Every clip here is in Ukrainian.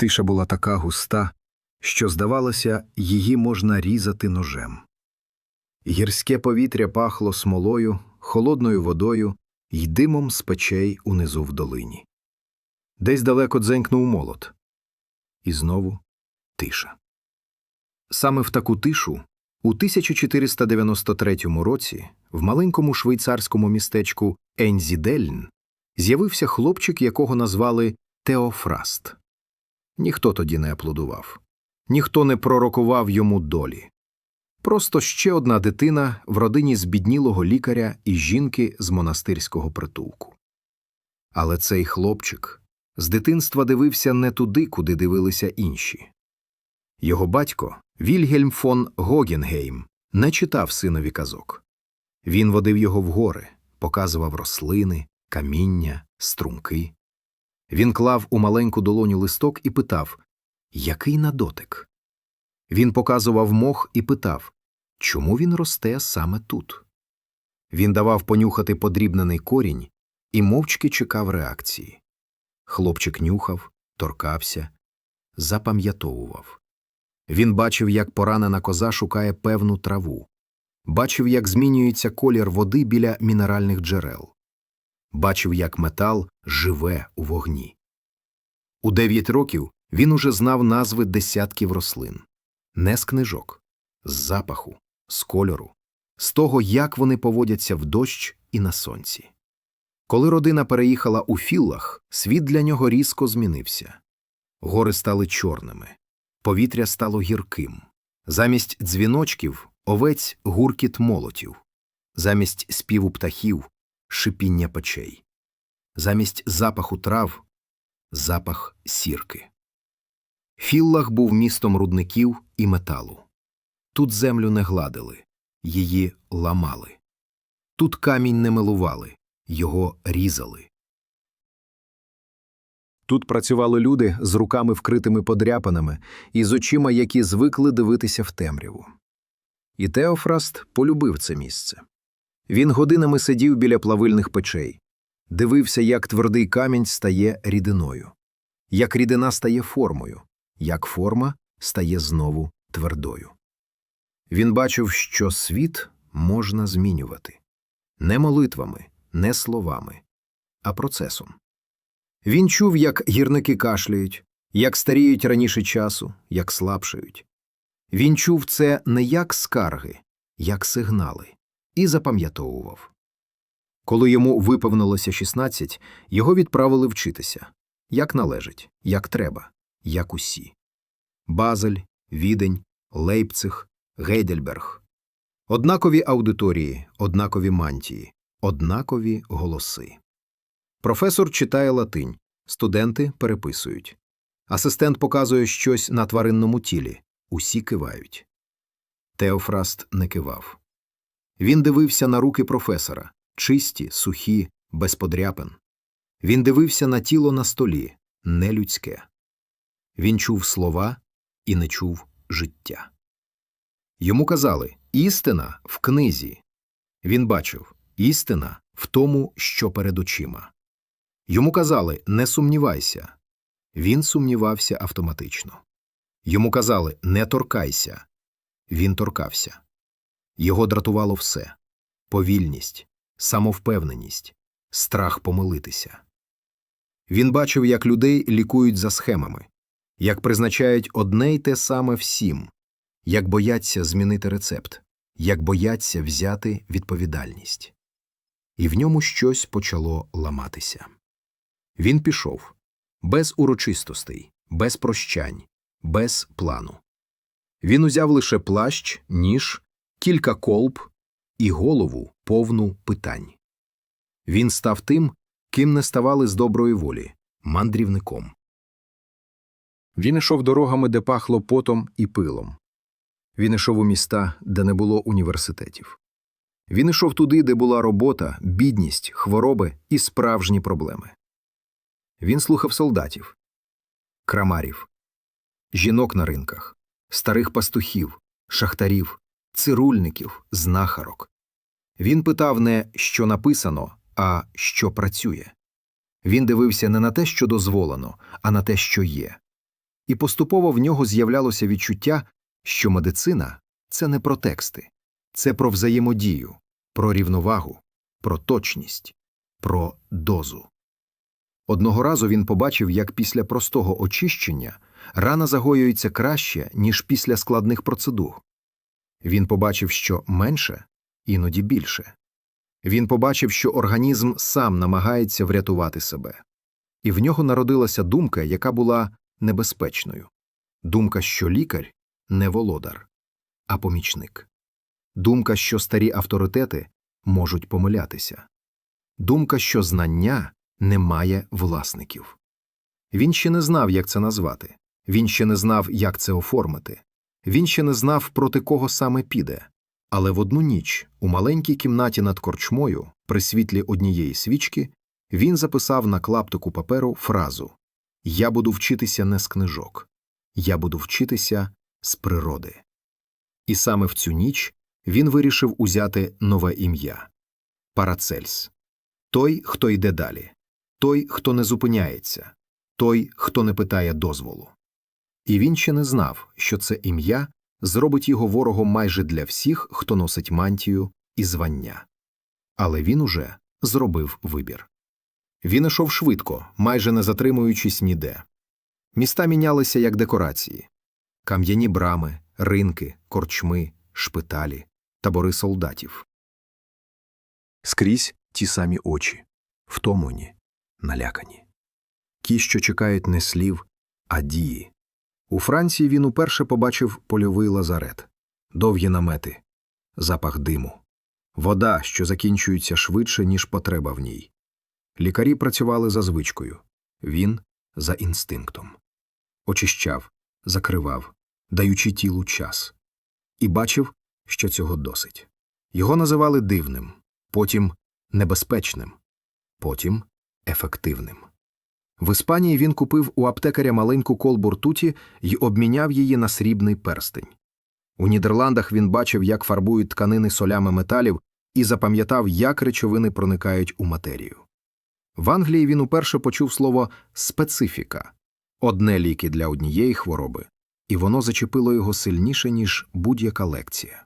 Тиша була така густа, що, здавалося, її можна різати ножем. Гірське повітря пахло смолою, холодною водою й димом з печей унизу в долині. Десь далеко дзенькнув молот. І знову тиша. Саме в таку тишу у 1493 році в маленькому швейцарському містечку Ензідельн з'явився хлопчик, якого назвали Теофраст. Ніхто тоді не аплодував, ніхто не пророкував йому долі. Просто ще одна дитина в родині збіднілого лікаря і жінки з монастирського притулку. Але цей хлопчик з дитинства дивився не туди, куди дивилися інші. Його батько, Вільгельм фон Гогенгейм, не читав синові казок. Він водив його в гори, показував рослини, каміння, струмки. Він клав у маленьку долоню листок і питав Який на дотик? Він показував мох і питав Чому він росте саме тут? Він давав понюхати подрібнений корінь і мовчки чекав реакції. Хлопчик нюхав, торкався, запам'ятовував. Він бачив, як поранена коза шукає певну траву, бачив, як змінюється колір води біля мінеральних джерел, бачив, як метал живе у вогні. У дев'ять років він уже знав назви десятків рослин не з книжок, з запаху, з кольору, з того, як вони поводяться в дощ і на сонці. Коли родина переїхала у Філлах, світ для нього різко змінився. Гори стали чорними, повітря стало гірким. Замість дзвіночків овець гуркіт молотів, замість співу птахів шипіння печей, замість запаху трав запах сірки. Філлах був містом рудників і металу. Тут землю не гладили, її ламали. Тут камінь не милували, його різали. Тут працювали люди з руками вкритими подряпинами і з очима, які звикли дивитися в темряву. І Теофраст полюбив це місце. Він годинами сидів біля плавильних печей, дивився, як твердий камінь стає рідиною, як рідина стає формою, як форма стає знову твердою. Він бачив, що світ можна змінювати не молитвами, не словами, а процесом. Він чув, як гірники кашляють, як старіють раніше часу, як слабшають. Він чув це не як скарги, як сигнали, і запам'ятовував. Коли йому виповнилося 16, його відправили вчитися як належить, як треба, як усі. Базель, Відень, Лейпциг, Гейдельберг. Однакові аудиторії, однакові мантії, однакові голоси. Професор читає латинь, студенти переписують. Асистент показує щось на тваринному тілі. Усі кивають. Теофраст не кивав. Він дивився на руки професора чисті, сухі, без подряпин. Він дивився на тіло на столі, нелюдське. Він чув слова і не чув життя. Йому казали істина в книзі. Він бачив істина в тому, що перед очима. Йому казали не сумнівайся. Він сумнівався автоматично. Йому казали не торкайся. Він торкався. Його дратувало все повільність, самовпевненість, страх помилитися. Він бачив, як людей лікують за схемами, як призначають одне й те саме всім, як бояться змінити рецепт, як бояться взяти відповідальність. І в ньому щось почало ламатися. Він пішов без урочистостей, без прощань, без плану. Він узяв лише плащ, ніж, кілька колб і голову повну питань. Він став тим, ким не ставали з доброї волі мандрівником. Він ішов дорогами, де пахло потом і пилом. Він ішов у міста, де не було університетів. Він ішов туди, де була робота, бідність, хвороби і справжні проблеми. Він слухав солдатів, крамарів, жінок на ринках, старих пастухів, шахтарів, цирульників, знахарок. Він питав не що написано, а що працює. Він дивився не на те, що дозволено, а на те, що є. і поступово в нього з'являлося відчуття, що медицина це не про тексти, це про взаємодію, про рівновагу, про точність, про дозу. Одного разу він побачив, як після простого очищення рана загоюється краще, ніж після складних процедур. Він побачив, що менше, іноді більше. Він побачив, що організм сам намагається врятувати себе. І в нього народилася думка, яка була небезпечною думка, що лікар не володар, а помічник. Думка, що старі авторитети можуть помилятися. Думка, що знання не має власників. Він ще не знав, як це назвати. Він ще не знав, як це оформити. Він ще не знав, проти кого саме піде. Але в одну ніч, у маленькій кімнаті над корчмою, при світлі однієї свічки, він записав на клаптику паперу фразу Я буду вчитися не з книжок, я буду вчитися з природи. І саме в цю ніч він вирішив узяти нове ім'я Парацельс той, хто йде далі, той, хто не зупиняється, той, хто не питає дозволу. І він ще не знав, що це ім'я зробить його ворогом майже для всіх, хто носить мантію і звання. Але він уже зробив вибір. Він ішов швидко, майже не затримуючись ніде. Міста мінялися як декорації кам'яні брами, ринки, корчми, шпиталі, табори солдатів. Скрізь ті самі очі, втомлені, налякані. Ті, що чекають не слів, а дії. У Франції він уперше побачив польовий лазарет, довгі намети, запах диму, вода, що закінчується швидше, ніж потреба в ній. Лікарі працювали за звичкою, він за інстинктом. Очищав, закривав, даючи тілу час. І бачив, що цього досить. Його називали дивним, потім небезпечним, потім ефективним. В Іспанії він купив у аптекаря маленьку колбу ртуті й обміняв її на срібний перстень. У Нідерландах він бачив, як фарбують тканини солями металів, і запам'ятав, як речовини проникають у матерію. В Англії він уперше почув слово специфіка одне ліки для однієї хвороби, і воно зачепило його сильніше, ніж будь-яка лекція.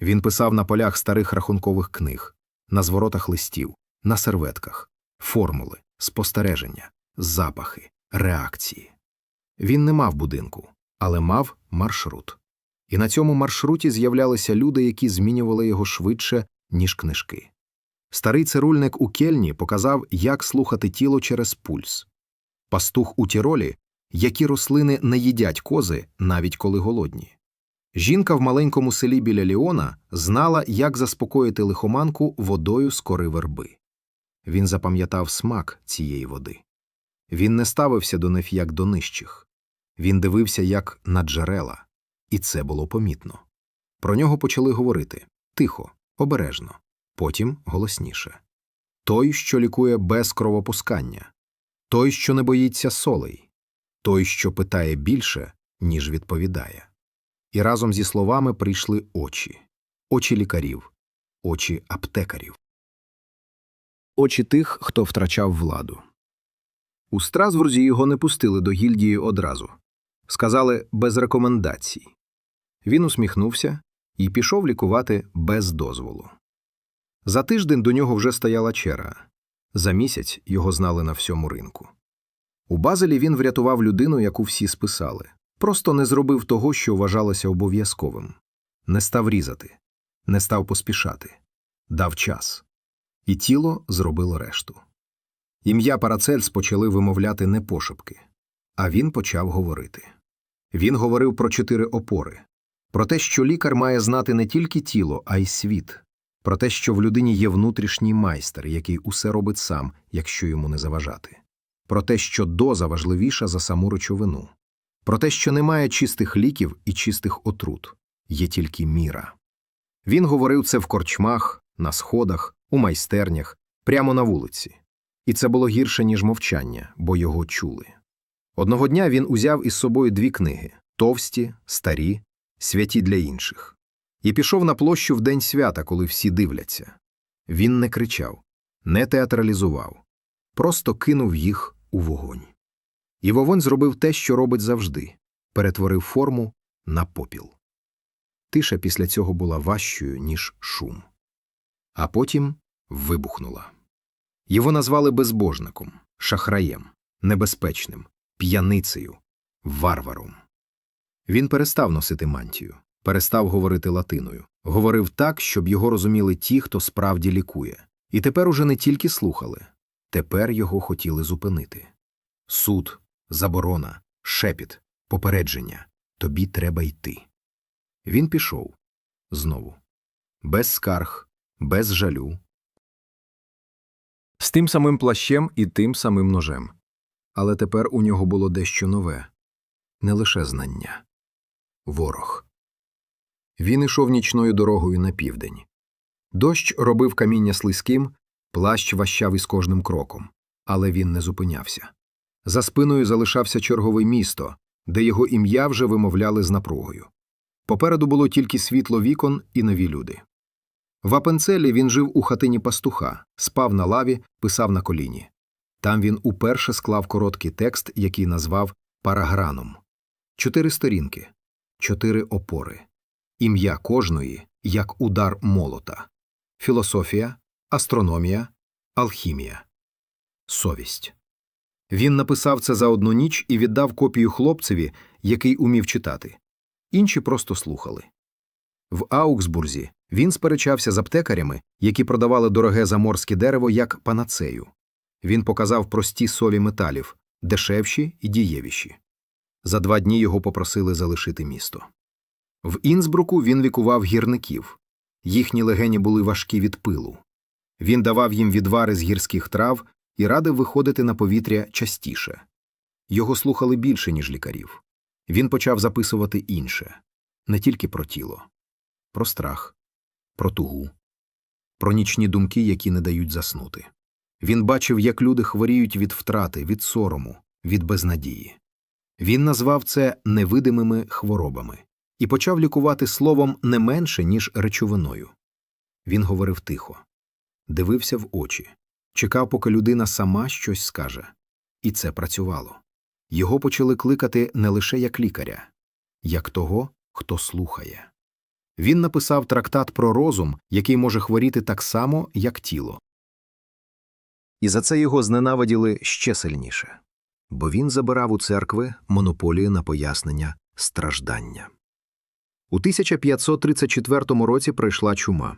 Він писав на полях старих рахункових книг, на зворотах листів, на серветках, формули, спостереження, запахи, реакції. Він не мав будинку, але мав маршрут. І на цьому маршруті з'являлися люди, які змінювали його швидше, ніж книжки. Старий цирульник у кельні показав, як слухати тіло через пульс. Пастух у Тіролі, які рослини не їдять кози, навіть коли голодні. Жінка в маленькому селі біля Ліона знала, як заспокоїти лихоманку водою з кори верби. Він запам'ятав смак цієї води. Він не ставився до них як до нижчих. Він дивився як на джерела, і це було помітно. Про нього почали говорити тихо, обережно, потім голосніше. Той, що лікує без кровопускання, той, що не боїться солей, той, що питає більше, ніж відповідає. І разом зі словами прийшли очі очі лікарів, очі аптекарів, очі тих, хто втрачав владу. У Страсбурзі його не пустили до гільдії одразу. Сказали без рекомендацій. Він усміхнувся і пішов лікувати без дозволу. За тиждень до нього вже стояла черга. За місяць його знали на всьому ринку. У Базелі він врятував людину, яку всі списали. Просто не зробив того, що вважалося обов'язковим. Не став різати, не став поспішати, дав час. І тіло зробило решту. Ім'я Парацельс почали вимовляти не пошепки, а він почав говорити. Він говорив про чотири опори, про те, що лікар має знати не тільки тіло, а й світ, про те, що в людині є внутрішній майстер, який усе робить сам, якщо йому не заважати, про те, що доза важливіша за саму речовину, про те, що немає чистих ліків і чистих отрут, є тільки міра. Він говорив це в корчмах, на сходах, у майстернях, прямо на вулиці. І це було гірше, ніж мовчання, бо його чули. Одного дня він узяв із собою дві книги товсті, старі, святі для інших, і пішов на площу в день свята, коли всі дивляться. Він не кричав, не театралізував, просто кинув їх у вогонь. І Вовонь зробив те, що робить завжди перетворив форму на попіл. Тиша після цього була важчою, ніж шум. А потім вибухнула. Його назвали безбожником, шахраєм, небезпечним, п'яницею, варваром. Він перестав носити мантію, перестав говорити латиною, говорив так, щоб його розуміли ті, хто справді лікує. І тепер уже не тільки слухали, тепер його хотіли зупинити. Суд, заборона, шепіт, попередження тобі треба йти. Він пішов знову, без скарг, без жалю, з тим самим плащем і тим самим ножем. Але тепер у нього було дещо нове не лише знання ворог. Він ішов нічною дорогою на південь. Дощ робив каміння слизьким, плащ ващав із кожним кроком, але він не зупинявся. За спиною залишався черговий місто, де його ім'я вже вимовляли з напругою. Попереду було тільки світло вікон і нові люди. В Апенцелі він жив у хатині пастуха, спав на лаві, писав на коліні. Там він уперше склав короткий текст, який назвав параграном. Чотири сторінки, чотири опори. Ім'я кожної як удар молота. Філософія, астрономія, алхімія. Совість. Він написав це за одну ніч і віддав копію хлопцеві, який умів читати. Інші просто слухали. В Ауксбурзі він сперечався з аптекарями, які продавали дороге заморське дерево як панацею. Він показав прості солі металів, дешевші і дієвіші. За два дні його попросили залишити місто. В Інсбруку він лікував гірників. Їхні легені були важкі від пилу. Він давав їм відвари з гірських трав і радив виходити на повітря частіше. Його слухали більше, ніж лікарів. Він почав записувати інше не тільки про тіло, про страх, про тугу, про нічні думки, які не дають заснути. Він бачив, як люди хворіють від втрати, від сорому, від безнадії. Він назвав це невидимими хворобами і почав лікувати словом не менше, ніж речовиною. Він говорив тихо, дивився в очі, чекав, поки людина сама щось скаже. І це працювало. Його почали кликати не лише як лікаря, як того, хто слухає. Він написав трактат про розум, який може хворіти так само, як тіло. І за це його зненавиділи ще сильніше, бо він забирав у церкви монополію на пояснення страждання. У 1534 році прийшла чума.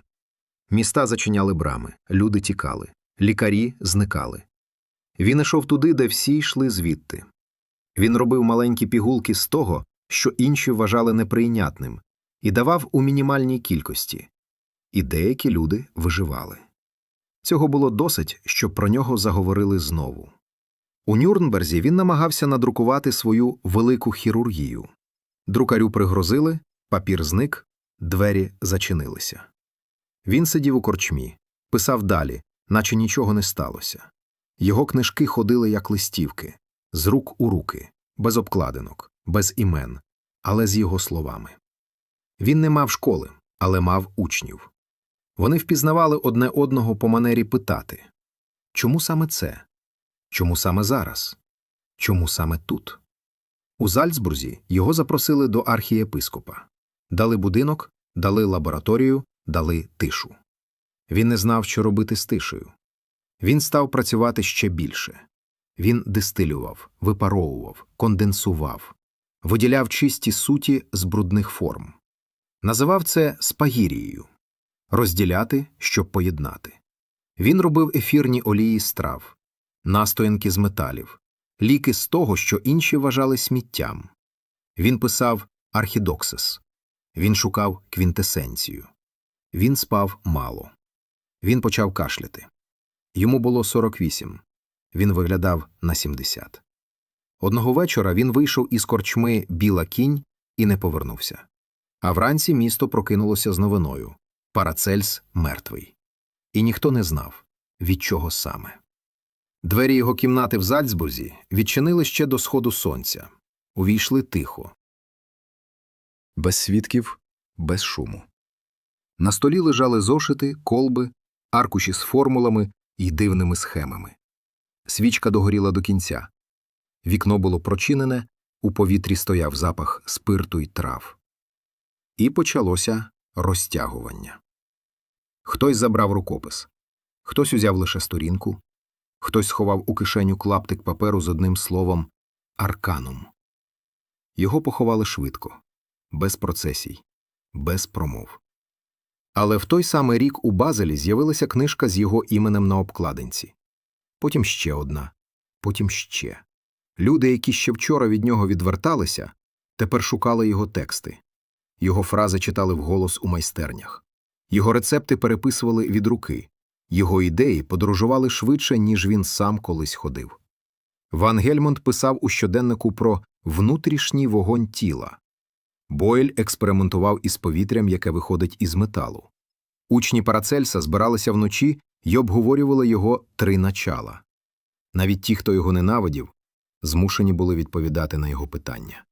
Міста зачиняли брами, люди тікали, лікарі зникали. Він ішов туди, де всі йшли звідти. Він робив маленькі пігулки з того, що інші вважали неприйнятним, і давав у мінімальній кількості. І деякі люди виживали. Цього було досить, щоб про нього заговорили знову. У Нюрнберзі він намагався надрукувати свою велику хірургію. Друкарю пригрозили, папір зник, двері зачинилися. Він сидів у корчмі, писав далі, наче нічого не сталося. Його книжки ходили як листівки, з рук у руки, без обкладинок, без імен, але з його словами. Він не мав школи, але мав учнів. Вони впізнавали одне одного по манері питати чому саме це? Чому саме зараз? Чому саме тут? У Зальцбурзі його запросили до архієпископа. Дали будинок, дали лабораторію, дали тишу. Він не знав, що робити з тишею. Він став працювати ще більше. Він дистилював, випаровував, конденсував, виділяв чисті суті з брудних форм. Називав це спагірією розділяти, щоб поєднати. Він робив ефірні олії з трав, настоянки з металів, ліки з того, що інші вважали сміттям. Він писав архідоксис, він шукав квінтесенцію. Він спав мало. Він почав кашляти. Йому було 48. Він виглядав на 70. Одного вечора він вийшов із корчми біла кінь і не повернувся. А вранці місто прокинулося з новиною Парацельс мертвий. І ніхто не знав, від чого саме. Двері його кімнати в Зальцбурзі відчинили ще до сходу сонця, увійшли тихо. Без свідків, без шуму. На столі лежали зошити, колби, аркуші з формулами і дивними схемами. Свічка догоріла до кінця. Вікно було прочинене, у повітрі стояв запах спирту й трав. І почалося розтягування. Хтось забрав рукопис, хтось узяв лише сторінку, хтось сховав у кишеню клаптик паперу з одним словом арканум. Його поховали швидко, без процесій, без промов. Але в той самий рік у Базелі з'явилася книжка з його іменем на обкладинці. Потім ще одна, потім ще. Люди, які ще вчора від нього відверталися, тепер шукали його тексти. Його фрази читали вголос у майстернях. Його рецепти переписували від руки. Його ідеї подорожували швидше, ніж він сам колись ходив. Ван Гельмонт писав у щоденнику про внутрішній вогонь тіла. Бойль експериментував із повітрям, яке виходить із металу. Учні Парацельса збиралися вночі й обговорювали його три начала. Навіть ті, хто його ненавидів, змушені були відповідати на його питання.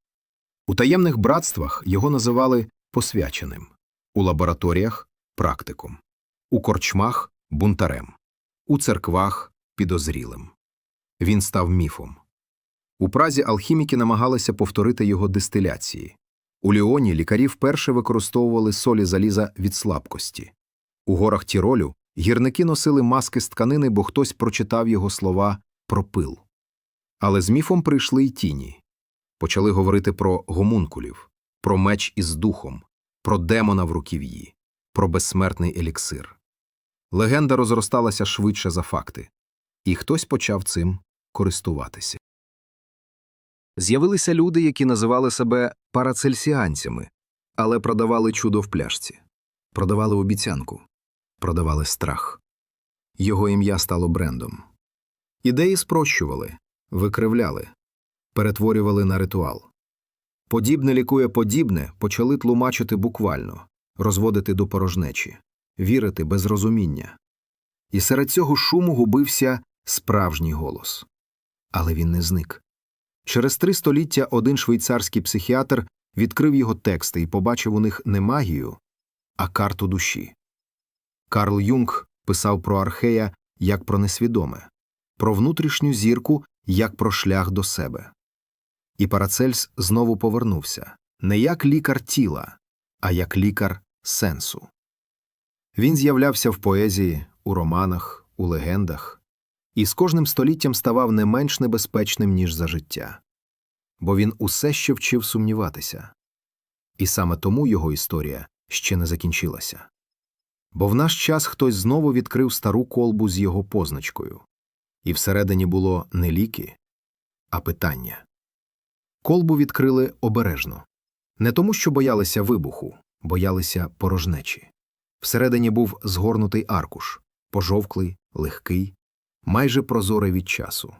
У таємних братствах його називали посвяченим, у лабораторіях практиком, у корчмах бунтарем, у церквах підозрілим. Він став міфом. У Празі алхіміки намагалися повторити його дистиляції. У Ліоні лікарі вперше використовували солі заліза від слабкості. У горах Тіролю гірники носили маски з тканини, бо хтось прочитав його слова про пил. Але з міфом прийшли й тіні. Почали говорити про гомункулів, про меч із духом, про демона в руків'ї, про безсмертний еліксир. Легенда розросталася швидше за факти, і хтось почав цим користуватися. З'явилися люди, які називали себе парацельсіанцями, але продавали чудо в пляшці, продавали обіцянку, продавали страх. Його ім'я стало брендом. Ідеї спрощували, викривляли, перетворювали на ритуал. Подібне лікує подібне почали тлумачити буквально, розводити до порожнечі, вірити без розуміння. І серед цього шуму губився справжній голос. Але він не зник. Через три століття один швейцарський психіатр відкрив його тексти і побачив у них не магію, а карту душі. Карл Юнг писав про архея як про несвідоме, про внутрішню зірку як про шлях до себе. І Парацельс знову повернувся не як лікар тіла, а як лікар сенсу. Він з'являвся в поезії, у романах, у легендах, і з кожним століттям ставав не менш небезпечним, ніж за життя. Бо він усе ще вчив сумніватися. І саме тому його історія ще не закінчилася. Бо в наш час хтось знову відкрив стару колбу з його позначкою, і всередині було не ліки, а питання. Колбу відкрили обережно не тому, що боялися вибуху, боялися порожнечі. Всередині був згорнутий аркуш, пожовклий, легкий, майже прозорий від часу.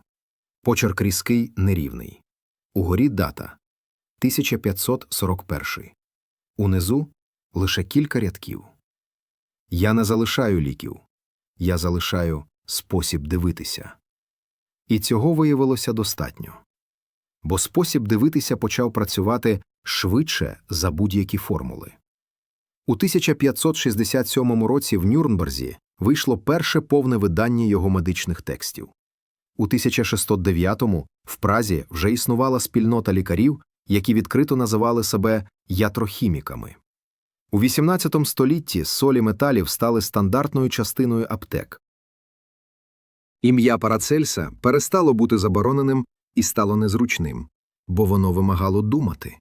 Почерк різкий, нерівний. Угорі дата 1541. Унизу лише кілька рядків. Я не залишаю ліків. Я залишаю спосіб дивитися. І цього виявилося достатньо. Бо спосіб дивитися почав працювати швидше за будь-які формули. У 1567 році в Нюрнберзі вийшло перше повне видання його медичних текстів. У 1609-му в Празі вже існувала спільнота лікарів, які відкрито називали себе ятрохіміками. У XVIII столітті солі металів стали стандартною частиною аптек. Ім'я Парацельса перестало бути забороненим і стало незручним, бо воно вимагало думати.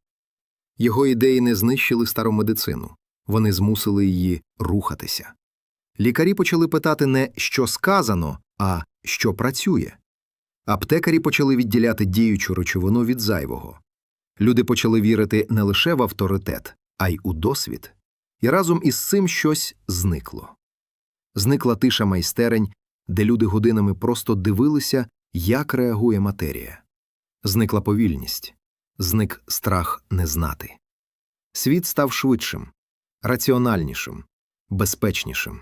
Його ідеї не знищили стару медицину, вони змусили її рухатися. Лікарі почали питати не що сказано, а що працює. Аптекарі почали відділяти діючу речовину від зайвого. Люди почали вірити не лише в авторитет, а й у досвід. І разом із цим щось зникло. Зникла тиша майстерень, де люди годинами просто дивилися, як реагує матерія. Зникла повільність, зник страх не знати. Світ став швидшим, раціональнішим, безпечнішим,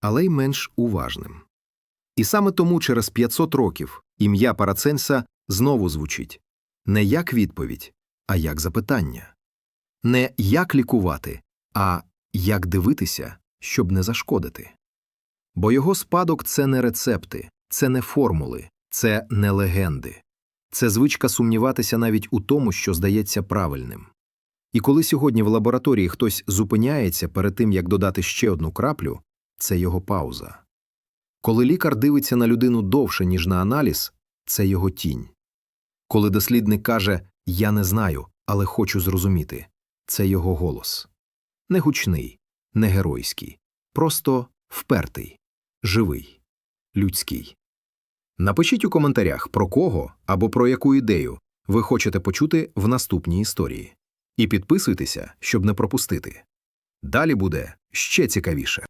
але й менш уважним. І саме тому через 500 років ім'я Параценса знову звучить не як відповідь, а як запитання, не як лікувати, а як дивитися, щоб не зашкодити. Бо його спадок це не рецепти, це не формули, це не легенди, Це звичка сумніватися навіть у тому, що здається правильним. І коли сьогодні в лабораторії хтось зупиняється перед тим, як додати ще одну краплю, це його пауза. Коли лікар дивиться на людину довше, ніж на аналіз, це його тінь. Коли дослідник каже Я не знаю, але хочу зрозуміти, це його голос. Не гучний, не геройський, просто впертий, живий, людський. Напишіть у коментарях, про кого або про яку ідею ви хочете почути в наступній історії. І підписуйтеся, щоб не пропустити. Далі буде ще цікавіше.